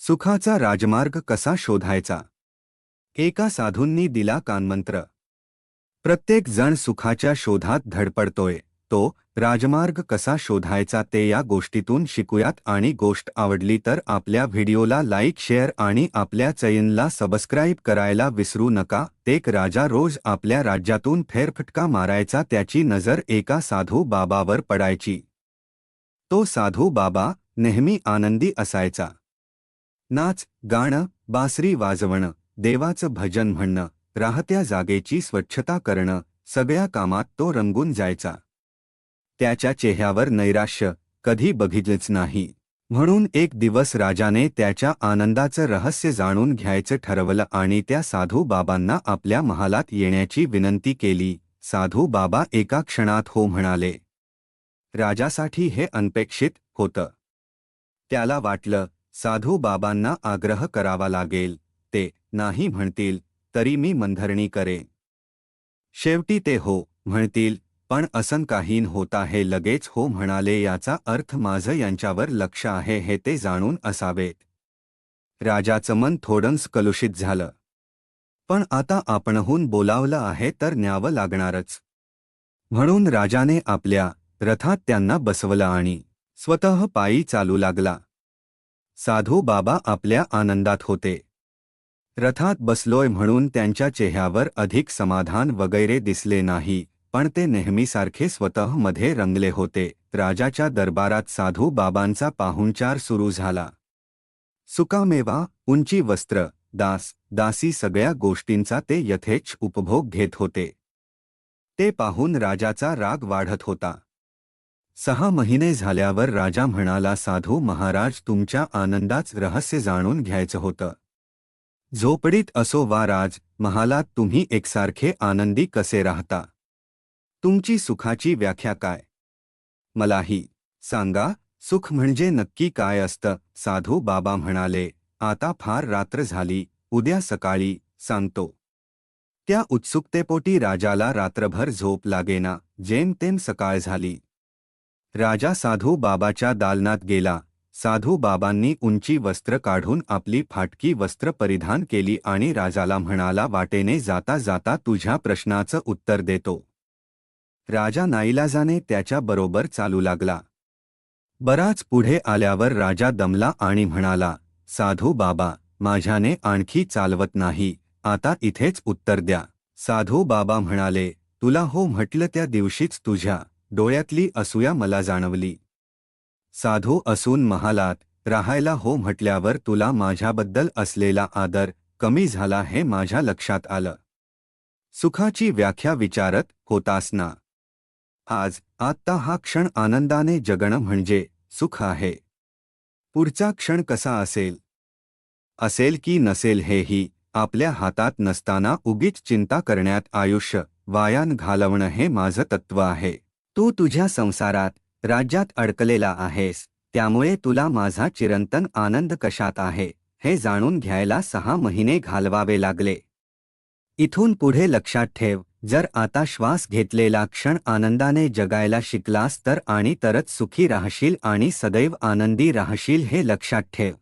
सुखाचा राजमार्ग कसा शोधायचा? एका साधूंनी दिला कानमंत्र. प्रत्येक जण सुखाच्या शोधात धडपडतोय. तो राजमार्ग कसा शोधायचा ते या गोष्टीतून शिकूयात आणि गोष्ट आवडली तर आपल्या व्हिडिओला लाईक शेअर आणि आपल्या चैनला सबस्क्राईब करायला विसरू नका. एक राजा रोज आपल्या राज्यातून फेरफटका मारायचा त्याची नजर एका साधू बाबावर पडायची. तो साधू बाबा नेहमी आनंदी असायचा. नाच गाणं बासरी वाजवणं देवाचं भजन म्हणणं राहत्या जागेची स्वच्छता करणं सगळ्या कामात तो रंगून जायचा. त्याच्या चेहऱ्यावर नैराश्य कधी बघितलेच नाही. म्हणून एक दिवस राजाने त्याच्या आनंदाचं रहस्य जाणून घ्यायचं ठरवलं आणि त्या साधू बाबांना आपल्या महालात येण्याची विनंती केली. साधू बाबा एका क्षणात हो म्हणाले. राजासाठी हे अनपेक्षित होतं. त्याला वाटलं साधू बाबांना आग्रह करावा लागेल. ते नाही म्हणतील तरी मी मंधरणी करे शेवटी ते हो म्हणतील पण असन काहीन होता हे लगेच हो म्हणाले याचा अर्थ माझं यांच्यावर लक्ष आहे हे ते जाणून असावेत. राजाचं मन थोडंच कलुषित झालं. पण आता आपणहून बोलावलं आहे तर न्यावं लागणारच. म्हणून राजाने आपल्या रथात त्यांना बसवलं आणि स्वतः पायी चालू लागला. साधू बाबा आपल्या आनंदात होते. रथात बसलोय म्हणून त्यांच्या चेहऱ्यावर अधिक समाधान वगैरे दिसले नाही पण ते नेहमीसारखे स्वतःमध्ये रंगले होते. राजाच्या दरबारात साधू बाबांचा पाहुणचार सुरू झाला. सुकामेवा उंची वस्त्र दास दासी सगळ्या गोष्टींचा ते यथेच्छ उपभोग घेत होते. ते पाहून राजाचा राग वाढत होता. सहा महिने झाल्यावर राजा म्हणाला साधू महाराज तुमच्या आनंदाच रहस्य जाणून घ्यायचं होतं. झोपडीत असो वा राज महालात तुम्ही एकसारखे आनंदी कसे राहता? तुमची सुखाची व्याख्या काय? मलाही सांगा सुख म्हणजे नक्की काय असतं? साधू बाबा म्हणाले आता फार रात्र झाली उद्या सकाळी सांगतो. त्या उत्सुकतेपोटी राजाला रात्रभर झोप लागेना जेमतेम सकाळ झाली. राजा साधू बाबाच्या दालनात गेला. साधू बाबांनी उंची वस्त्र काढून आपली फाटकी वस्त्र परिधान केली आणि राजाला म्हणाला वाटेने जाता जाता तुझ्या प्रश्नाचं उत्तर देतो. राजा नाईलाजाने त्याच्याबरोबर चालू लागला. बराच पुढे आल्यावर राजा दमला आणि म्हणाला साधू बाबा माझ्याने आणखी चालवत नाही आता इथेच उत्तर द्या. साधू बाबा म्हणाले तुला हो म्हटलं त्या दिवशीच तुझ्या डोळ्यातली असूया मला जाणवली. साधू असून महालात राहायला हो म्हटल्यावर तुला माझ्याबद्दल असलेला आदर कमी झाला हे माझ्या लक्षात आलं. सुखाची व्याख्या विचारत होतास ना आज आत्ता हा क्षण आनंदाने जगणं म्हणजे सुख आहे. पुढचा क्षण कसा असेल? असेल की नसेल हेही आपल्या हातात नसताना उगीच चिंता करण्यात आयुष्य वायान घालवणं हे माझं तत्व आहे. तू तुझ्या संसारात राज्यात अडकलेला आहेस त्यामुळे तुला माझा चिरंतन आनंद कशात आहे हे जाणून घ्यायला सहा महिने घालवावे लागले. इथून पुढे लक्षात ठेव जर आता श्वास घेतलेला क्षण आनंदाने जगायला शिकलास तर आणि तरच सुखी राहशील आणि सदैव आनंदी राहशील हे लक्षात ठेव.